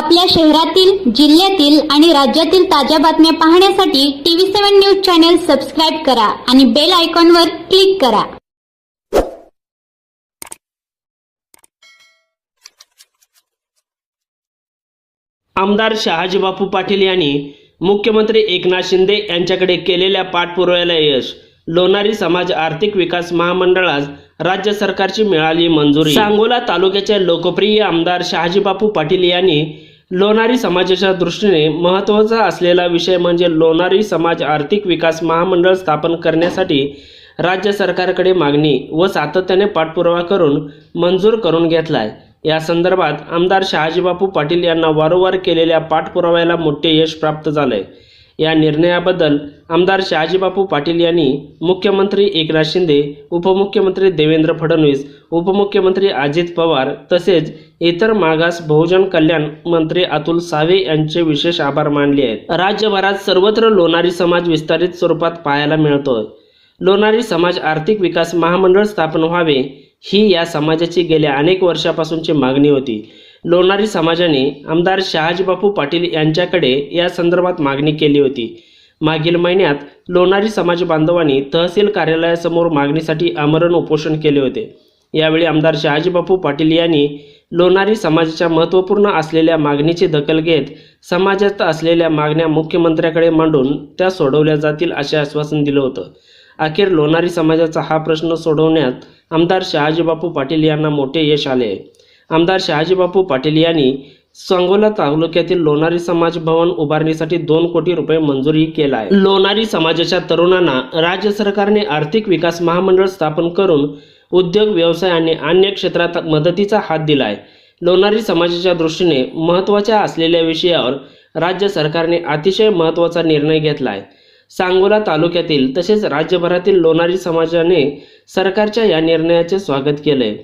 आपल्या शहरातील जिल्ह्यातील आणि राज्यातील ताज्या बातम्या पाहण्यासाठी TV seven news channel subscribe करा आणि बेल आयकॉनवर क्लिक करा. आमदार शहाजीबापू पाटील यांनी मुख्यमंत्री एकनाथ शिंदे यांच्याकडे केलेल्या पाठपुराव्याला यश. लोणारी समाज आर्थिक विकास महामंडळास राज्य सरकारची मिळाली मंजुरी. सांगोला तालुक्याचे लोकप्रिय आमदार शहाजीबापू पाटील यांनी लोणारी समाजाच्या दृष्टीने महत्त्वाचा असलेला विषय म्हणजे लोणारी समाज आर्थिक विकास महामंडळ स्थापन करण्यासाठी राज्य सरकारकडे मागणी व सातत्याने पाठपुरावा करून मंजूर करून घेतलाय. या संदर्भात आमदार शहाजीबापू पाटील यांना वारंवार केलेल्या पाठपुराव्याला मोठे यश प्राप्त झालंय. या निर्णयाबद्दल आमदार शहाजीबापू पाटील यांनी मुख्यमंत्री एकनाथ शिंदे उपमुख्यमंत्री देवेंद्र फडणवीस उपमुख्यमंत्री अजित पवार तसेच इतर मागास बहुजन कल्याण मंत्री अतुल सावे यांचे विशेष आभार मानले आहेत. राज्यभरात सर्वत्र लोणारी समाज विस्तारित स्वरूपात पाहायला मिळतोय. लोणारी समाज आर्थिक विकास महामंडळ स्थापन व्हावे ही या समाजाची गेल्या अनेक वर्षापासूनची मागणी होती. लोणारी समाजाने आमदार शहाजीबापू पाटील यांच्याकडे या संदर्भात मागणी केली होती. मागील महिन्यात लोणारी समाज बांधवांनी तहसील कार्यालयासमोर मागणीसाठी आमरण उपोषण केले होते. यावेळी आमदार शहाजीबापू पाटील यांनी लोणारी समाजाच्या महत्त्वपूर्ण असलेल्या मागणीची दखल घेत समाजात असलेल्या मागण्या मुख्यमंत्र्याकडे मांडून त्या सोडवल्या जातील असे आश्वासन दिलं होतं. अखेर लोणारी समाजाचा हा प्रश्न सोडवण्यात आमदार शहाजीबापू पाटील यांना मोठे यश आले आहे. आमदार शहाजीबापू पाटील यांनी सांगोला तालुक्यातील लोणारी समाज भवन उभारणीसाठी दोन कोटी रुपये मंजुरी केला आहे लोणारी समाजाच्या तरुणांना राज्य सरकारने आर्थिक विकास महामंडळ स्थापन करून उद्योग व्यवसाय आणि अन्य क्षेत्रात मदतीचा हात दिला आहे लोणारी समाजाच्या दृष्टीने महत्त्वाच्या असलेल्या विषयावर राज्य सरकारने अतिशय महत्त्वाचा निर्णय घेतला आहे सांगोला तालुक्यातील तसेच राज्यभरातील लोणारी समाजाने सरकारच्या या निर्णयाचे स्वागत केले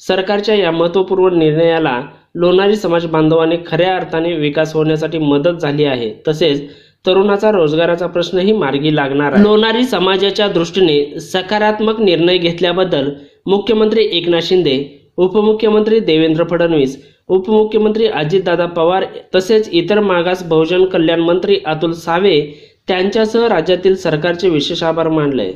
सरकारच्या या महत्त्वपूर्ण निर्णयाला लोणारी समाज बांधवाने खऱ्या अर्थाने विकास होण्यासाठी मदत झाली आहे. तसेच तरुणाचा रोजगाराचा प्रश्नही मार्गी लागणार आहे. लोणारी समाजाच्या दृष्टीने सकारात्मक निर्णय घेतल्याबद्दल मुख्यमंत्री एकनाथ शिंदे उपमुख्यमंत्री देवेंद्र फडणवीस उपमुख्यमंत्री अजितदादा पवार तसेच इतर मागास बहुजन कल्याण मंत्री अतुल सावे त्यांच्यासह राज्यातील सरकारचे विशेष आभार मानले.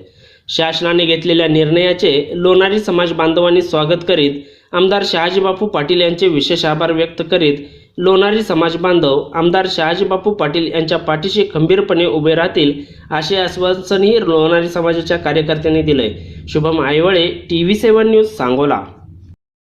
शासनाने घेतलेल्या निर्णयाचे लोणारी समाज बांधवांनी स्वागत करीत आमदार शहाजीबापू पाटील यांचे विशेष आभार व्यक्त करीत लोणारी समाज बांधव आमदार शहाजीबापू पाटील यांच्या पाठीशी खंबीरपणे उभे राहतील असे आश्वासनही लोणारी समाजाच्या कार्यकर्त्यांनी दिले Shubham Aywale T V seven news Sangola.